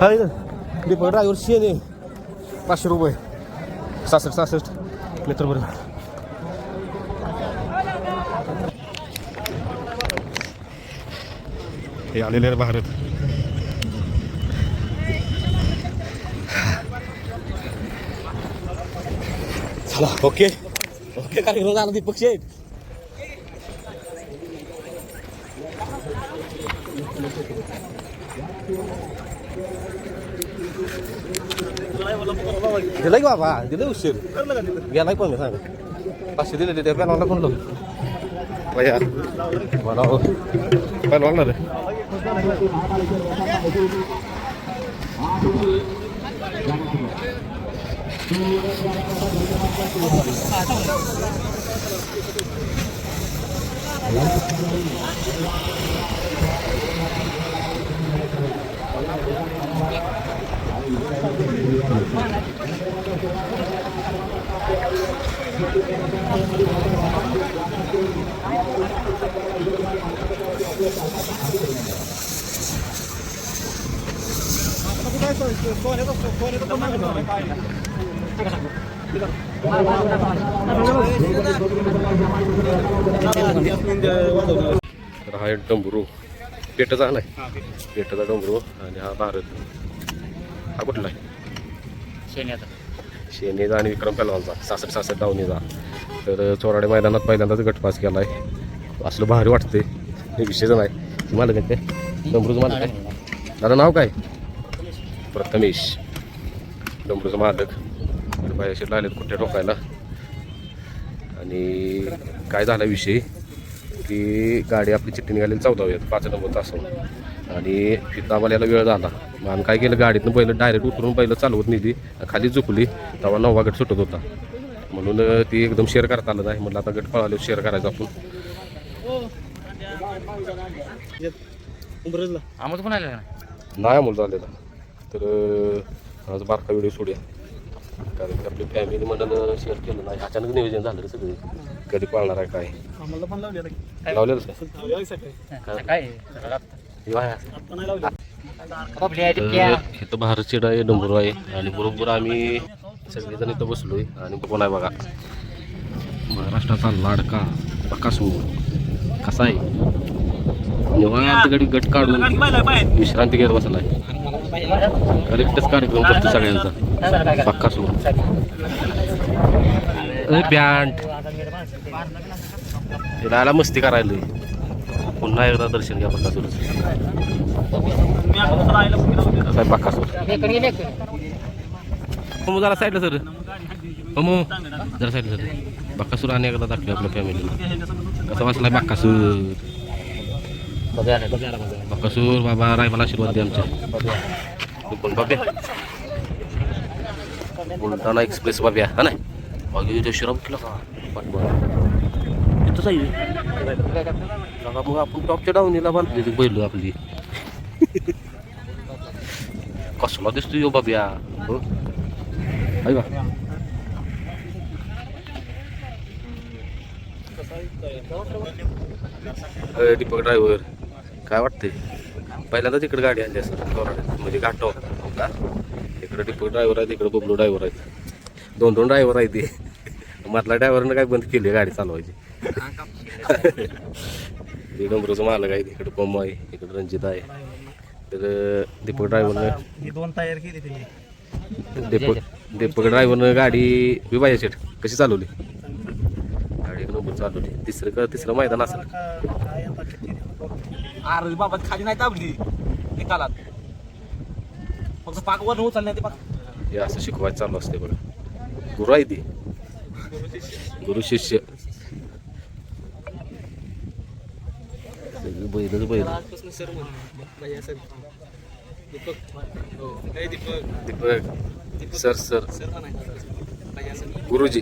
हा दीपक ड्रायव्हर शेने पाचशे रुपये. सहासष्ट सहासष्ट. मित्र बरं. हे आलेले आहे भारत चला ओके. ओके कार्यक्रम झाला दीपक शेठ? दिलं की बाबा दिलं उशीर गेलाय पण सांग पाचशे दिले ते पॅनवाला कोण लोक भैया मला पॅनवाला रे तर हा एक डंबरू पेटाचा हा नाही पेटाचा डंबरू आणि हा भारत. हा कुठला आहे? शेण्याचा. शेनेचा आणि विक्रम पहलवानचा सासरे सासष्ट डावणीचा तर चोराडे मैदानात पहिल्यांदाच गटपास केला आहे असलं भारी वाटते हे विशेष नाही मालक आहे काय? मालक आहे? दादा नाव काय? प्रथमेश. डंबरूचं मालक. पायाशी लागलेत कुठे ठोकायला. आणि काय झाला विषय? की गाडी आपली चिठ्ठी निघालेली चौदाव्यात पाच नंबर तासावर. आणि फितावाल्याला वेळ झाला मग आम्ही काय केलं गाडीतनं पहिलं डायरेक्ट उतरून पहिलं चालवत नेली खाली झुकली तेव्हा नववा गट सुटत होता म्हणून ती एकदम शेअर करता आलं नाही म्हटलं आता गट पळाले शेअर करायचं आपण आमचं पण आलं नाही अमोल झालेला तर आज बारका व्हिडिओ सोडूया कारण की आपली फॅमिली म्हणून शेअर केलं नाही अचानक नियोजन झालं रे सगळे कधी पाळणार आहे काय आम्हाला लावलेलं काय इथं भारत आहे डोंगर आहे. आणि बरोबर आम्ही सगळेजण इथं बसलोय आणि कोण आहे बघा. महाराष्ट्राचा लाडका बकासू कसा आहे? निवांत गट काढून विश्रांती घेत बसलाय. करेक्टच कार्यक्रम करतो सगळ्यांचा. बकासू बँड राहायला मस्ती करायला पुन्हा एकदा दर्शन घ्या बकासूरचं कसा बकासूर मग जरा साईडला सर. मग जरा साईडला सर. बक्कासूर आणि एकदा दाखवू आपल्या फॅमिलीला कसं वाचलाय बक्कासूर बक्कासूर बाबा रायबाला आशीर्वाद दे आमच्या कोण पण बाब्या बुलढाणा एक्सप्रेस बाब्या हा नाही बाकी इथे शिराब केला का पाठवा तिथंच आहे बघा मग आपण टॉपच्या डावणीला बांधली ती बैल आपली. कसला दिसतोय यो बाब्या हो? बा. दीपक ड्रायव्हर काय वाटते पहिल्यांदा तिकडे गाडी आणली असं म्हणजे घाटो हो का? इकडे दीपक ड्रायव्हर आहे तिकडे बबलू ड्रायव्हर आहेत. दोन दोन ड्रायव्हर आहेत ते. मधला ड्रायव्हरनं काय बंद केली गाडी चालवायची. हे डोंगरूचं मालक आहे इकडे पम्म आहे इकडे रंजित आहे. तर दीपक ड्रायव्हरनं ही दोन तयार केली त्यांनी दीपक दीपक ड्रायव्हरनं गाडी विभाजा शेट कशी चालवली? गाडी एक नंबर चालवली. तिसरं का तिसरं मैदान असेल. अरे बाबा खाली नाही दाबली. निकालात. फक्त पाक वर उचलण्यात ते पाक हे असं शिकवायचं चालू असते बघा गुरु आहे ती. गुरु शिष्य सगळी बैलच बैल. आजपासून सर म्हणून भैया सर दीपक. हो. हे Deepak. Deepak. Sir sir. Sir गुरुजी.